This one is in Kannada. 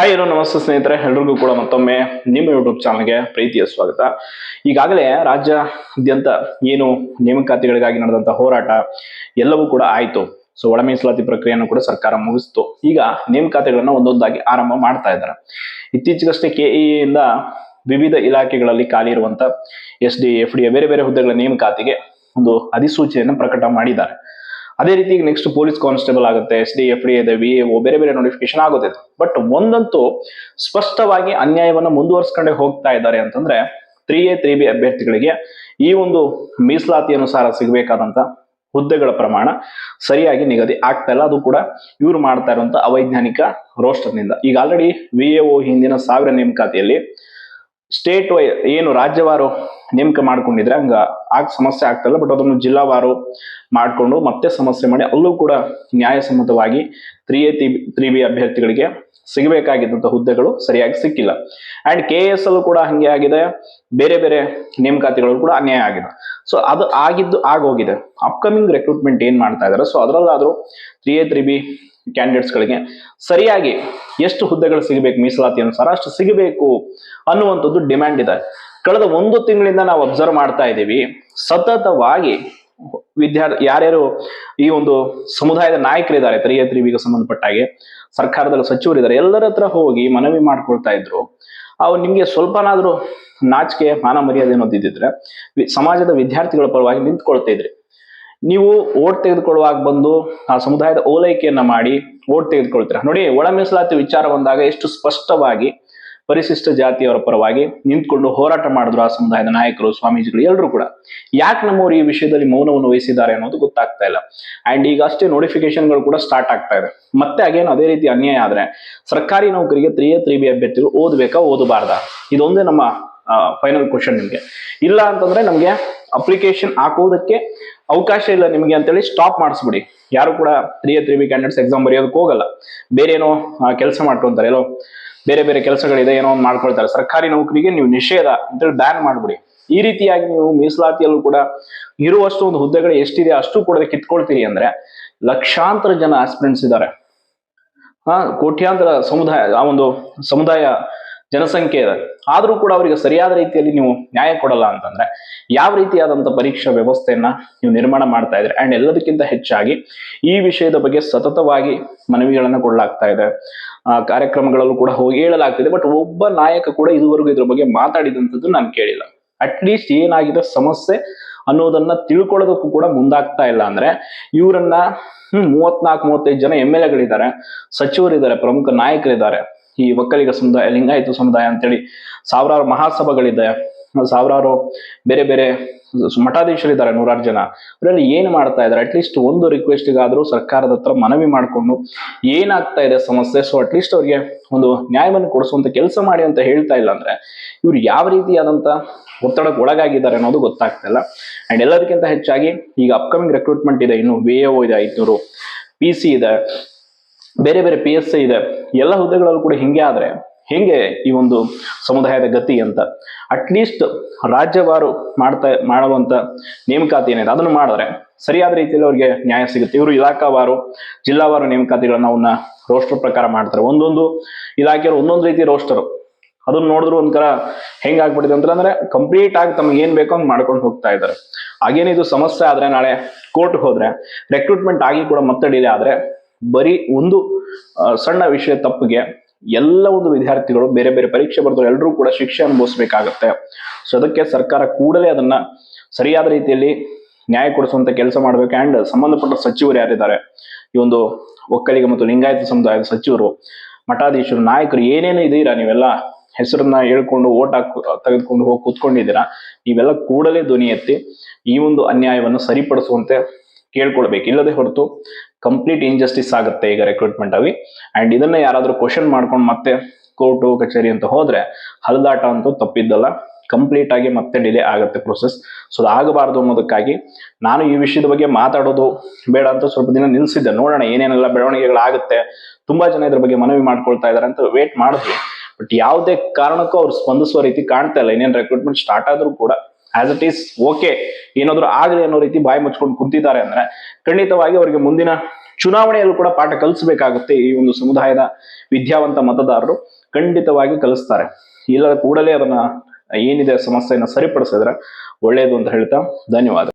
ಹಾಯ್ ಹಲೋ ನಮಸ್ತೆ ಸ್ನೇಹಿತರೆ. ಎಲ್ರಿಗೂ ಕೂಡ ಮತ್ತೊಮ್ಮೆ ನಿಮ್ಮ ಯೂಟ್ಯೂಬ್ ಚಾನಲ್ಗೆ ಪ್ರೀತಿಯ ಸ್ವಾಗತ. ಈಗಾಗಲೇ ರಾಜ್ಯಾದ್ಯಂತ ಏನು ನೇಮಕಾತಿಗಳಿಗಾಗಿ ನಡೆದಂಥ ಹೋರಾಟ ಎಲ್ಲವೂ ಕೂಡ ಆಯಿತು. ಸೊ ಒಳ ಮೀಸಲಾತಿ ಪ್ರಕ್ರಿಯೆಯನ್ನು ಕೂಡ ಸರ್ಕಾರ ಮುಗಿಸ್ತು. ಈಗ ನೇಮಕಾತಿಗಳನ್ನು ಒಂದೊಂದಾಗಿ ಆರಂಭ ಮಾಡ್ತಾ ಇದ್ದಾರೆ. ಇತ್ತೀಚೆಗಷ್ಟೇ ಕೆ ಇಂದ ವಿವಿಧ ಇಲಾಖೆಗಳಲ್ಲಿ ಖಾಲಿ ಇರುವಂತ ಎಸ್ ಡಿ ಎಫ್ ಡಿ ಬೇರೆ ಬೇರೆ ಹುದ್ದೆಗಳ ನೇಮಕಾತಿಗೆ ಒಂದು ಅಧಿಸೂಚನೆಯನ್ನು ಪ್ರಕಟ ಮಾಡಿದ್ದಾರೆ. ಅದೇ ರೀತಿ ನೆಕ್ಸ್ಟ್ ಪೊಲೀಸ್ ಕಾನ್ಸ್ಟೇಬಲ್ ಆಗುತ್ತೆ ಎಸ್ ಡಿ ಎಫ್ ಡಿ ಇದೆ ವಿ ಎ ಬೇರೆ ಬೇರೆ ನೋಟಿಫಿಕೇಶನ್ ಆಗುತ್ತೆ. ಬಟ್ ಒಂದಂತೂ ಸ್ಪಷ್ಟವಾಗಿ ಅನ್ಯಾಯವನ್ನು ಮುಂದುವರ್ಸ್ಕೊಂಡೇ ಹೋಗ್ತಾ ಇದ್ದಾರೆ ಅಂತಂದ್ರೆ ತ್ರೀ ಎ ತ್ರೀ ಬಿ ಅಭ್ಯರ್ಥಿಗಳಿಗೆ ಈ ಒಂದು ಮೀಸಲಾತಿ ಅನುಸಾರ ಸಿಗಬೇಕಾದಂತ ಹುದ್ದೆಗಳ ಪ್ರಮಾಣ ಸರಿಯಾಗಿ ನಿಗದಿ ಆಗ್ತಾ ಇಲ್ಲ. ಅದು ಕೂಡ ಇವ್ರು ಮಾಡ್ತಾ ಇರುವಂತ ಅವೈಜ್ಞಾನಿಕ ರೋಸ್ಟರ್ನಿಂದ ಈಗ ಆಲ್ರೆಡಿ ವಿ ಎ ಹಿಂದಿನ ಸಾವಿರ ನೇಮಕಾತಿಯಲ್ಲಿ ಸ್ಟೇಟ್ ವೈ ಏನು ರಾಜ್ಯವಾರು ನೇಮಕ ಮಾಡ್ಕೊಂಡಿದ್ರೆ ಹಂಗ ಆಗ ಸಮಸ್ಯೆ ಆಗ್ತಲ್ಲ ಬಟ್ ಅದನ್ನು ಜಿಲ್ಲಾವಾರು ಮಾಡಿಕೊಂಡು ಮತ್ತೆ ಸಮಸ್ಯೆ ಮಾಡಿ ಅಲ್ಲೂ ಕೂಡ ನ್ಯಾಯಸಮ್ಮತವಾಗಿ ತ್ರೀ ಎ ತ್ರೀ ಬಿ ಅಭ್ಯರ್ಥಿಗಳಿಗೆ ಸಿಗಬೇಕಾಗಿದ್ದಂಥ ಹುದ್ದೆಗಳು ಸರಿಯಾಗಿ ಸಿಕ್ಕಿಲ್ಲ. ಅಂಡ್ ಕೆ ಎಸ್ ಅಲ್ಲೂ ಕೂಡ ಹಂಗೆ ಆಗಿದೆ. ಬೇರೆ ಬೇರೆ ನೇಮಕಾತಿಗಳು ಕೂಡ ಅನ್ಯಾಯ ಆಗಿದೆ. ಸೊ ಅದು ಆಗಿದ್ದು ಆಗೋಗಿದೆ. ಅಪ್ಕಮಿಂಗ್ ರೆಕ್ರೂಟ್ಮೆಂಟ್ ಏನ್ ಮಾಡ್ತಾ ಇದಾರೆ? ಸೊ ಅದರಲ್ಲಾದ್ರೂ ತ್ರೀ ಎ ತ್ರೀ ಬಿ ಕ್ಯಾಂಡಿಡೇಟ್ಸ್ಗಳಿಗೆ ಸರಿಯಾಗಿ ಎಷ್ಟು ಹುದ್ದೆಗಳು ಸಿಗಬೇಕು, ಮೀಸಲಾತಿ ಅನುಸಾರ ಅಷ್ಟು ಸಿಗಬೇಕು ಅನ್ನುವಂಥದ್ದು ಡಿಮ್ಯಾಂಡ್ ಇದೆ. ಕಳೆದ ಒಂದು ತಿಂಗಳಿಂದ ನಾವು ಅಬ್ಸರ್ವ್ ಮಾಡ್ತಾ ಇದ್ದೀವಿ. ಸತತವಾಗಿ ವಿದ್ಯಾರ್ಥಿ ಯಾರ್ಯಾರು ಈ ಒಂದು ಸಮುದಾಯದ ನಾಯಕರಿದ್ದಾರೆ ತ್ರೀ ಎ ತ್ರೀ ಸಂಬಂಧಪಟ್ಟ ಹಾಗೆ, ಸರ್ಕಾರದಲ್ಲಿ ಸಚಿವರಿದ್ದಾರೆ, ಎಲ್ಲರ ಹತ್ರ ಹೋಗಿ ಮನವಿ ಮಾಡ್ಕೊಳ್ತಾ ಇದ್ರು. ಅವು ನಿಮ್ಗೆ ಸ್ವಲ್ಪನಾದ್ರೂ ನಾಚಿಕೆ, ಮಾನ ಮರ್ಯಾದೆ ಅನ್ನೋದಿದ್ದಿದ್ರೆ ಸಮಾಜದ ವಿದ್ಯಾರ್ಥಿಗಳ ಪರವಾಗಿ ನಿಂತ್ಕೊಳ್ತಾ ಇದ್ರಿ. ನೀವು ಓಟ್ ತೆಗೆದುಕೊಳ್ಳುವಾಗ ಬಂದು ಆ ಸಮುದಾಯದ ಓಲೈಕೆಯನ್ನ ಮಾಡಿ ಓಟ್ ತೆಗೆದುಕೊಳ್ತೀರಾ? ನೋಡಿ, ಒಳ ಮೀಸಲಾತಿ ವಿಚಾರ ಬಂದಾಗ ಎಷ್ಟು ಸ್ಪಷ್ಟವಾಗಿ ಪರಿಶಿಷ್ಟ ಜಾತಿಯವರ ಪರವಾಗಿ ನಿಂತ್ಕೊಂಡು ಹೋರಾಟ ಮಾಡಿದ್ರು ಆ ಸಮುದಾಯದ ನಾಯಕರು, ಸ್ವಾಮೀಜಿಗಳು ಎಲ್ಲರೂ ಕೂಡ. ಯಾಕೆ ನಮ್ಮವರು ಈ ವಿಷಯದಲ್ಲಿ ಮೌನವನ್ನು ವಹಿಸಿದ್ದಾರೆ ಅನ್ನೋದು ಗೊತ್ತಾಗ್ತಾ ಇಲ್ಲ. ಅಂಡ್ ಈಗ ಅಷ್ಟೇ ನೋಟಿಫಿಕೇಶನ್ಗಳು ಕೂಡ ಸ್ಟಾರ್ಟ್ ಆಗ್ತಾ ಇದೆ. ಮತ್ತೆ ಅಗೇನ್ ಅದೇ ರೀತಿ ಅನ್ಯಾಯ ಆದ್ರೆ ಸರ್ಕಾರಿ ನೌಕರಿಗೆ ತ್ರೀ ತ್ರೀ ಬಿ ಅಭ್ಯರ್ಥಿಗಳು ಓದ್ಬೇಕಾ, ಓದಬಾರ್ದ? ಇದೊಂದೇ ನಮ್ಮ ಫೈನಲ್ ಕ್ವಶನ್ ನಿಮ್ಗೆ. ಇಲ್ಲ ಅಂತಂದ್ರೆ ನಮ್ಗೆ ಅಪ್ಲಿಕೇಶನ್ ಹಾಕೋದಕ್ಕೆ ಅವಕಾಶ ಇಲ್ಲ ನಿಮಗೆ ಅಂತೇಳಿ ಸ್ಟಾಪ್ ಮಾಡಿಸ್ಬಿಡಿ. ಯಾರು ಕೂಡ three A three B candidates exam ಬರೆಯೋದಕ್ಕೆ ಹೋಗಲ್ಲ. ಬೇರೆ ಏನೋ ಕೆಲಸ ಮಾಡ್ಕೊಂತಾರೆ ಎಲ್ಲೋ, ಬೇರೆ ಬೇರೆ ಕೆಲಸಗಳಿದೆ, ಏನೋ ಒಂದು ಮಾಡ್ಕೊಳ್ತಾರೆ. ಸರ್ಕಾರಿ ನೌಕರಿಗೆ ನೀವು ನಿಷೇಧ ಅಂತೇಳಿ ಬ್ಯಾನ್ ಮಾಡ್ಬಿಡಿ. ಈ ರೀತಿಯಾಗಿ ನೀವು ಮೀಸಲಾತಿಯಲ್ಲೂ ಕೂಡ ಇರುವಷ್ಟು ಒಂದು ಹುದ್ದೆಗಳು ಎಷ್ಟಿದೆ ಅಷ್ಟು ಕೂಡ ಕಿತ್ಕೊಳ್ತೀರಿ ಅಂದ್ರೆ ಲಕ್ಷಾಂತರ ಜನ ಆಸ್ಪಿರೆಂಟ್ಸ್ ಇದ್ದಾರೆ. ಹಾ ಕೋಟ್ಯಾಂತರ ಸಮುದಾಯ, ಆ ಒಂದು ಸಮುದಾಯ ಜನಸಂಖ್ಯೆ ಇದೆ. ಆದರೂ ಕೂಡ ಅವರಿಗೆ ಸರಿಯಾದ ರೀತಿಯಲ್ಲಿ ನೀವು ನ್ಯಾಯ ಕೊಡಲ್ಲ ಅಂತಂದ್ರೆ, ಯಾವ ರೀತಿಯಾದಂತ ಪರೀಕ್ಷಾ ವ್ಯವಸ್ಥೆಯನ್ನ ನೀವು ನಿರ್ಮಾಣ ಮಾಡ್ತಾ ಇದ್ರೆ ಅಂಡ್ ಎಲ್ಲದಕ್ಕಿಂತ ಹೆಚ್ಚಾಗಿ ಈ ವಿಷಯದ ಬಗ್ಗೆ ಸತತವಾಗಿ ಮನವಿಗಳನ್ನು ಕೊಡಲಾಗ್ತಾ ಇದೆ. ಕಾರ್ಯಕ್ರಮಗಳಲ್ಲೂ ಕೂಡ ಹೋಗಿ ಹೇಳಲಾಗ್ತಿದೆ ಬಟ್ ಒಬ್ಬ ನಾಯಕ ಕೂಡ ಇದುವರೆಗೂ ಇದ್ರ ಬಗ್ಗೆ ಮಾತಾಡಿದಂಥದ್ದು ನಾನು ಕೇಳಿಲ್ಲ. ಅಟ್ ಲೀಸ್ಟ್ ಏನಾಗಿದೆ ಸಮಸ್ಯೆ ಅನ್ನೋದನ್ನ ತಿಳ್ಕೊಳ್ಳೋದಕ್ಕೂ ಕೂಡ ಮುಂದಾಗ್ತಾ ಇಲ್ಲ ಅಂದ್ರೆ, ಇವರನ್ನ ಮೂವತ್ನಾಲ್ಕು, ಮೂವತ್ತೈದು ಜನ ಎಂ ಎಲ್ ಎಗಳಿದ್ದಾರೆ, ಸಚಿವರಿದ್ದಾರೆ, ಪ್ರಮುಖ ನಾಯಕರಿದ್ದಾರೆ. ಈ ಒಕ್ಕಲಿಗ ಸಮುದಾಯ, ಲಿಂಗಾಯತ ಸಮುದಾಯ ಅಂತೇಳಿ ಸಾವಿರಾರು ಮಹಾಸಭೆಗಳಿದೆ. ಸಾವಿರಾರು ಬೇರೆ ಬೇರೆ ಮಠಾಧೀಶರಿದ್ದಾರೆ ನೂರಾರು ಜನ. ಅವರಲ್ಲಿ ಏನು ಮಾಡ್ತಾ ಇದ್ದಾರೆ? ಅಟ್ಲೀಸ್ಟ್ ಒಂದು ರಿಕ್ವೆಸ್ಟ್ಗಾದರೂ ಸರ್ಕಾರದ ಹತ್ರ ಮನವಿ ಮಾಡಿಕೊಂಡು ಏನಾಗ್ತಾ ಇದೆ ಸಮಸ್ಯೆ? ಸೊ ಅಟ್ಲೀಸ್ಟ್ ಅವ್ರಿಗೆ ಒಂದು ನ್ಯಾಯವನ್ನು ಕೊಡಿಸುವಂಥ ಕೆಲಸ ಮಾಡಿ ಅಂತ ಹೇಳ್ತಾ ಇಲ್ಲ ಅಂದ್ರೆ ಇವ್ರು ಯಾವ ರೀತಿಯಾದಂತ ಒತ್ತಡಕ್ಕೆ ಒಳಗಾಗಿದ್ದಾರೆ ಅನ್ನೋದು ಗೊತ್ತಾಗ್ತಾ ಇಲ್ಲ. ಅಂಡ್ ಎಲ್ಲದಕ್ಕಿಂತ ಹೆಚ್ಚಾಗಿ ಈಗ ಅಪ್ಕಮಿಂಗ್ ರೆಕ್ರೂಟ್ಮೆಂಟ್ ಇದೆ. ಇನ್ನು ವಿ ಎ ಇದೆ, ಐದ್ನೂರು ಪಿ ಸಿ ಇದೆ. ಬೇರೆ ಬೇರೆ ಪಿ ಎಸ್ ಇದೆ. ಎಲ್ಲ ಹುದ್ದೆಗಳಲ್ಲೂ ಕೂಡ ಹಿಂಗೆ ಆದ್ರೆ, ಹೆಂಗೆ ಈ ಒಂದು ಸಮುದಾಯದ ಗತಿ ಅಂತ. ಅಟ್ಲೀಸ್ಟ್ ರಾಜ್ಯವಾರು ಮಾಡ್ತಾ, ಮಾಡುವಂತ ನೇಮಕಾತಿ ಏನಿದೆ, ಅದನ್ನು ಮಾಡಿದ್ರೆ ಸರಿಯಾದ ರೀತಿಯಲ್ಲಿ ಅವ್ರಿಗೆ ನ್ಯಾಯ ಸಿಗುತ್ತೆ. ಇವರು ಇಲಾಖಾವಾರು, ಜಿಲ್ಲಾವಾರು ನೇಮಕಾತಿಗಳನ್ನ ಅವನ್ನ ರೋಸ್ಟರ್ ಪ್ರಕಾರ ಮಾಡ್ತಾರೆ. ಒಂದೊಂದು ಇಲಾಖೆಯವರು ಒಂದೊಂದು ರೀತಿ ರೋಸ್ಟರ್ ಅದನ್ನ ನೋಡಿದ್ರು ಒಂಥರ ಹೆಂಗಾಗ್ಬಿಟ್ಟಿದೆ ಅಂತ ಅಂದ್ರೆ ಕಂಪ್ಲೀಟ್ ಆಗಿ ತಮಗೆ ಏನ್ ಬೇಕೋ ಹಂಗೆ ಮಾಡ್ಕೊಂಡು ಹೋಗ್ತಾ ಇದ್ದಾರೆ. ಹಾಗೇನಿದು ಸಮಸ್ಯೆ ಆದ್ರೆ ನಾಳೆ ಕೋರ್ಟ್ ಹೋದ್ರೆ ರೆಕ್ರೂಟ್ಮೆಂಟ್ ಆಗಿ ಕೂಡ ಮತ್ತೆ ಡಿಲೇ ಆದ್ರೆ ಬರೀ ಒಂದು ಸಣ್ಣ ವಿಷಯ ತಪ್ಪಿಗೆ ಎಲ್ಲ ಒಂದು ವಿದ್ಯಾರ್ಥಿಗಳು ಬೇರೆ ಬೇರೆ ಪರೀಕ್ಷೆ ಬರೆದ್ರು ಎಲ್ಲರೂ ಕೂಡ ಶಿಕ್ಷೆ ಅನುಭವಿಸಬೇಕಾಗತ್ತೆ. ಸೊ ಅದಕ್ಕೆ ಸರ್ಕಾರ ಕೂಡಲೇ ಅದನ್ನ ಸರಿಯಾದ ರೀತಿಯಲ್ಲಿ ನ್ಯಾಯ ಕೊಡಿಸುವಂತ ಕೆಲಸ ಮಾಡ್ಬೇಕು. ಅಂಡ್ ಸಂಬಂಧಪಟ್ಟ ಸಚಿವರು ಯಾರಿದ್ದಾರೆ? ಈ ಒಂದು ಒಕ್ಕಲಿಗ ಮತ್ತು ಲಿಂಗಾಯತ ಸಮುದಾಯದ ಸಚಿವರು, ಮಠಾಧೀಶರು, ನಾಯಕರು, ಏನೇನು ಇದೀರಾ ನೀವೆಲ್ಲ? ಹೆಸರನ್ನ ಹೇಳ್ಕೊಂಡು, ಓಟ್ ಹಾಕ್, ತೆಗೆದುಕೊಂಡು ಹೋಗಿ ಕೂತ್ಕೊಂಡಿದ್ದೀರಾ? ನೀವೆಲ್ಲ ಕೂಡಲೇ ಧ್ವನಿ ಎತ್ತಿ ಈ ಒಂದು ಅನ್ಯಾಯವನ್ನು ಸರಿಪಡಿಸುವಂತೆ ಕೇಳ್ಕೊಳ್ಬೇಕು. ಇಲ್ಲದೆ ಹೊರತು ಕಂಪ್ಲೀಟ್ ಇನ್ಜಸ್ಟಿಸ್ ಆಗುತ್ತೆ ಈಗ ರೆಕ್ರೂಟ್ಮೆಂಟ್ ಆಗಿ ಅಂಡ್ ಇದನ್ನ ಯಾರಾದ್ರೂ ಕ್ವಶನ್ ಮಾಡ್ಕೊಂಡು ಮತ್ತೆ ಕೋರ್ಟು ಕಚೇರಿ ಅಂತ ಹೋದ್ರೆ ಹಲದಾಟ ಅಂತೂ ತಪ್ಪಿದ್ದಲ್ಲ. ಕಂಪ್ಲೀಟ್ ಆಗಿ ಮತ್ತೆ ಡಿಲೇ ಆಗುತ್ತೆ ಪ್ರೊಸೆಸ್ ಸೊ ಅದು ಅನ್ನೋದಕ್ಕಾಗಿ ನಾನು ಈ ವಿಷಯದ ಬಗ್ಗೆ ಮಾತಾಡೋದು ಬೇಡ ಅಂತ ಸ್ವಲ್ಪ ದಿನ ನಿಲ್ಸಿದ್ದೆ. ನೋಡೋಣ ಏನೇನೆಲ್ಲ ಬೆಳವಣಿಗೆಗಳಾಗುತ್ತೆ. ತುಂಬಾ ಜನ ಇದ್ರ ಬಗ್ಗೆ ಮನವಿ ಮಾಡ್ಕೊಳ್ತಾ ಇದ್ದಾರೆ ಅಂತ ವೇಟ್ ಮಾಡಿದ್ವಿ. ಬಟ್ ಯಾವುದೇ ಕಾರಣಕ್ಕೂ ಅವ್ರು ಸ್ಪಂದಿಸುವ ರೀತಿ ಕಾಣ್ತಾ ಇಲ್ಲ. ಇನ್ನೇನು ರೆಕ್ರೂಟ್ಮೆಂಟ್ ಸ್ಟಾರ್ಟ್ ಆದ್ರೂ ಕೂಡ ಆಸ್ ಇಟ್ ಈಸ್ ಓಕೆ ಏನಾದರೂ ಆಗಲಿ ಅನ್ನೋ ರೀತಿ ಬಾಯಿ ಮುಚ್ಕೊಂಡು ಕುಂತಿದ್ದಾರೆ ಅಂದ್ರೆ ಖಂಡಿತವಾಗಿ ಅವರಿಗೆ ಮುಂದಿನ ಚುನಾವಣೆಯಲ್ಲೂ ಕೂಡ ಪಾಠ ಕಲಿಸಬೇಕಾಗುತ್ತೆ ಈ ಒಂದು ಸಮುದಾಯದ ವಿದ್ಯಾವಂತ ಮತದಾರರು. ಖಂಡಿತವಾಗಿ ಕಲಿಸ್ತಾರೆ. ಇಲ್ಲದ ಕೂಡಲೇ ಅದನ್ನ ಏನಿದೆ ಸಮಸ್ಯೆಯನ್ನು ಸರಿಪಡಿಸಿದ್ರೆ ಒಳ್ಳೆಯದು ಅಂತ ಹೇಳ್ತಾ ಧನ್ಯವಾದ.